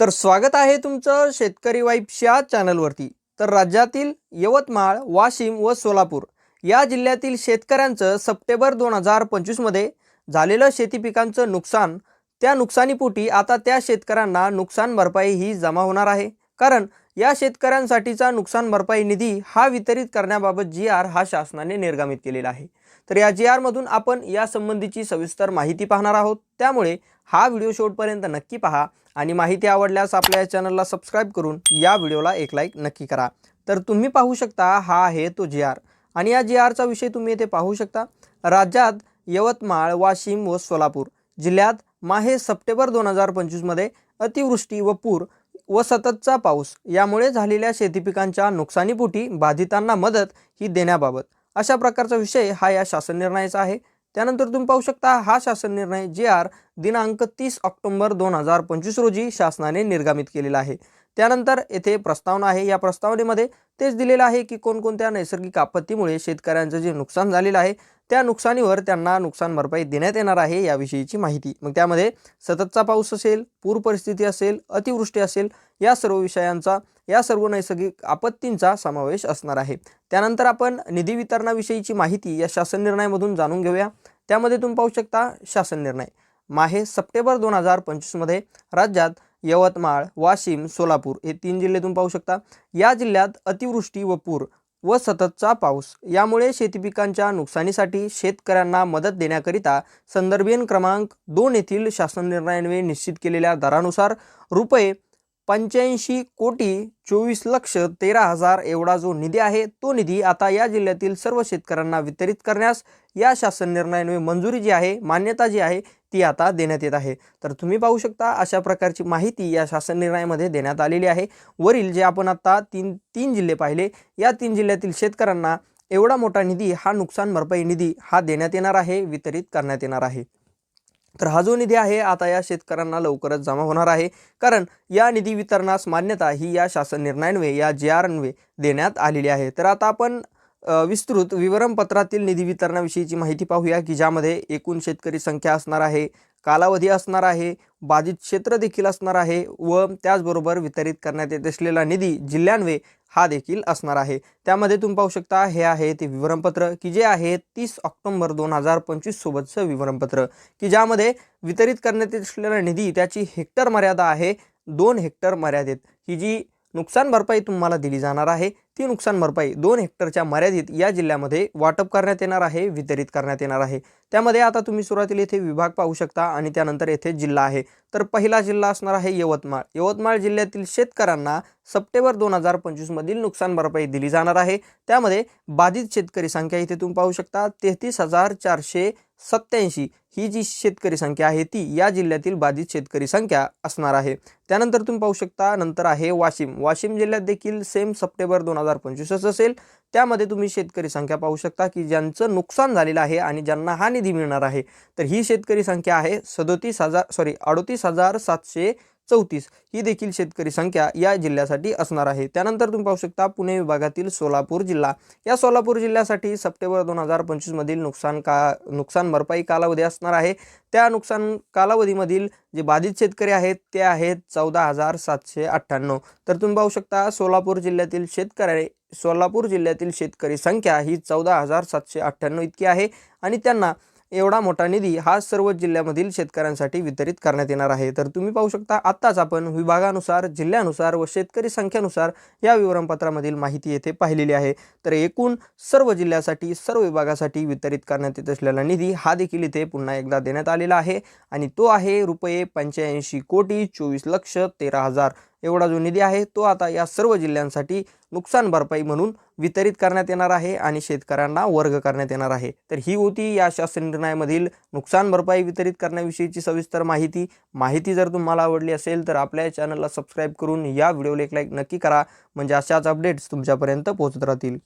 तर स्वागत आहे तुमचं शेतकरी वाईफच्या चॅनलवरती. तर राज्यातील यवतमाळ वाशिम व सोलापूर या जिल्ह्यातील शेतकऱ्यांचं सप्टेंबर दोन हजार पंचवीसमध्ये झालेलं शेती पिकांचं नुकसान त्या नुकसानीपोटी आता त्या शेतकऱ्यांना नुकसान भरपाई ही जमा होणार आहे. कारण या शेतकऱ्यांसाठीचा नुकसान भरपाई निधी हा वितरित करण्याबाबत जी आर हा शासनाने निर्गमित केलेला आहे. तर या जी आरमधून आपण या संबंधीची सविस्तर माहिती पाहणार आहोत. त्यामुळे हा व्हिडिओ शेवटपर्यंत नक्की पहा आणि माहिती आवडल्यास आपल्या या चॅनलला सबस्क्राईब करून या व्हिडिओला एक लाईक नक्की करा. तर तुम्ही पाहू शकता हा आहे तो जी आर. आणि या जी आरचा विषय तुम्ही येथे पाहू शकता. राज्यात यवतमाळ वाशिम व सोलापूर जिल्ह्यात माहे सप्टेंबर दोन हजार पंचवीसमध्ये अतिवृष्टी व पूर व सततचा पाऊस. यामुळे झालेल्या शेतीपिकांच्या नुकसानीपोटी बाधितांना मदत ही देण्याबाबत. अशा प्रकारचा विषय हा या शासन निर्णयाचा आहे. त्यानंतर तुम्ही पाहू शकता हा शासन निर्णय जे आर दिनांक तीस ऑक्टोंबर दोन हजार पंचवीस रोजी शासनाने निर्गमित केलेला आहे. त्यानंतर येथे प्रस्तावना आहे. या प्रस्तावनेमध्ये तेच दिलेलं आहे की कोणकोणत्या नैसर्गिक आपत्तीमुळे शेतकऱ्यांचं जे नुकसान झालेलं आहे त्या नुकसानीवर त्यांना नुकसान भरपाई देण्यात येणार आहे याविषयीची माहिती. मग त्यामध्ये सततचा पाऊस असेल पूर परिस्थिती असेल अतिवृष्टी असेल या सर्व विषयांचा या सर्व नैसर्गिक आपत्तींचा समावेश असणार आहे. त्यानंतर आपण निधी वितरणाविषयीची माहिती या शासन निर्णयामधून जाणून घेऊया. त्यामध्ये तुम्ही पाहू शकता शासन निर्णय. माहे सप्टेंबर दोन हजार पंचवीसमध्ये राज्यात यवतमाळ वाशिम सोलापूर हे तीन जिल्हे तुम्ही पाहू शकता. या जिल्ह्यात अतिवृष्टी व पूर व सततचा पाऊस. यामुळे शेतीपिकांच्या नुकसानीसाठी शेतकऱ्यांना मदत देण्याकरिता संदर्भीन क्रमांक दोन येथील शासन निर्णयान्वये निश्चित केलेल्या दरानुसार रुपये पंच्याऐंशी कोटी चोवीस लक्ष तेरा हजार एवढा जो निधी आहे तो निधी आता या जिल्ह्यातील सर्व शेतकऱ्यांना वितरित करण्यास या शासन निर्णयान्वये मंजुरी जी आहे मान्यता जी आहे ती आता देण्यात येत आहे. तर तुम्ही पाहू शकता अशा प्रकारची माहिती या शासन निर्णयामध्ये देण्यात आलेली आहे. वरील जे आपण आता तीन तीन जिल्हे पाहिले या तीन जिल्ह्यातील शेतकऱ्यांना एवढा मोठा निधी हा नुकसान भरपाई निधी हा देण्यात येणार आहे वितरित करण्यात येणार आहे. तर हा जो निधी आहे आता या शेतकऱ्यांना लवकरच जमा होणार आहे. कारण या निधी वितरणास मान्यता ही या शासन निर्णयान्वये या जे आर अन्वये देण्यात आलेली आहे. तर आता आपण विस्तृत विवरणपत्रातील निधी वितरणाविषयीची माहिती पाहूया की ज्यामध्ये एकूण शेतकरी संख्या असणार आहे कालावधी असणार आहे बाधित क्षेत्र देखील असणार आहे व त्याचबरोबर वितरित करण्यात येत असलेला निधी जिल्ह्यान्वे हा देखील असणार आहे. त्यामध्ये तुम्ही पाहू शकता हे आहे ते विवरणपत्र की जे आहे तीस ऑक्टोंबर दोन हजार पंचवीस सोबतचं विवरणपत्र की ज्यामध्ये वितरित करण्यात येत असलेला निधी त्याची हेक्टर मर्यादा आहे दोन हेक्टर मर्यादित. ही जी नुकसान भरपाई तुम्हाला दिली जाणार आहे. ती नुकसान भरपाई दोन हेक्टरच्या मर्यादित या जिल्ह्यामध्ये वाटप करण्यात येणार आहे वितरित करण्यात येणार आहे. त्यामध्ये आता तुम्ही सुरुवातीला येथे विभाग पाहू शकता आणि त्यानंतर येथे जिल्हा आहे. तर पहिला जिल्हा असणार आहे यवतमाळ. यवतमाळ जिल्ह्यातील शेतकऱ्यांना सप्टेंबर दोन हजार पंचवीसमधील नुकसान भरपाई दिली जाणार आहे. त्यामध्ये बाधित शेतकरी संख्या इथे तुम्ही पाहू शकता तेहतीस हजार चारशे सत्याऐंशी ही जी शेतकरी संख्या आहे ती या जिल्ह्यातील बाधित शेतकरी संख्या असणार आहे. त्यानंतर तुम्ही पाहू शकता नंतर आहे वाशिम. वाशिम जिल्ह्यात देखील सेम सप्टेंबर दोन हजार पंचवीसच असेल. त्यामध्ये तुम्ही शेतकरी संख्या पाहू शकता की ज्यांचं नुकसान झालेलं आहे आणि ज्यांना हा निधी मिळणार आहे. तर ही शेतकरी संख्या आहे सदोतीस हजार सॉरी अडोतीस हजार सातशे चौतीस ही देखील शेतकरी संख्या या जिल्ह्यासाठी असणार आहे. त्यानंतर तुम्ही पाहू शकता पुणे विभागातील सोलापूर जिल्हा. या सोलापूर जिल्ह्यासाठी सप्टेंबर दोन हजार पंचवीसमधील नुकसान का नुकसान भरपाई कालावधी असणार आहे. त्या नुकसान कालावधीमधील जे बाधित शेतकरी आहेत ते आहेत चौदा हजार सातशे अठ्ठ्याण्णव. तर तुम्ही पाहू शकता सोलापूर जिल्ह्यातील शेतकरी सोलापूर जिल्ह्यातील शेतकरी संख्या ही चौदा हजार सातशे अठ्ठ्याण्णव इतकी आहे आणि त्यांना एवढा मोठा निधी हा सर्व जिल्ह्यामधील शेतकऱ्यांसाठी वितरित करण्यात येणार आहे. तर तुम्ही पाहू शकता आत्ताच आपण विभागानुसार जिल्ह्यानुसार व शेतकरी संख्येनुसार या विवरणपत्रामधील माहिती येथे पाहिलेली आहे. तर एकूण सर्व जिल्ह्यासाठी सर्व विभागासाठी वितरित करण्यात येत असलेला निधी हा देखील इथे पुन्हा एकदा देण्यात आलेला आहे. आणि तो आहे रुपये पंच्याऐंशी कोटी चोवीस लक्ष तेरा हजार. एवढा जो निधी आहे तो आता या सर्व जिल्ह्यांसाठी नुकसान भरपाई म्हणून वितरित करण्यात येणार आहे आणि शेतकऱ्यांना वर्ग करण्यात येणार आहे. तर ही होती या शासन निर्णयामधील नुकसान भरपाई वितरित करण्याविषयीची सविस्तर माहिती. माहिती जर तुम्हाला आवडली असेल तर आपल्या चॅनलला सबस्क्राईब करून या व्हिडिओला एक लाईक नक्की करा. म्हणजे अशाच अपडेट्स तुमच्यापर्यंत पोहोचत राहतील.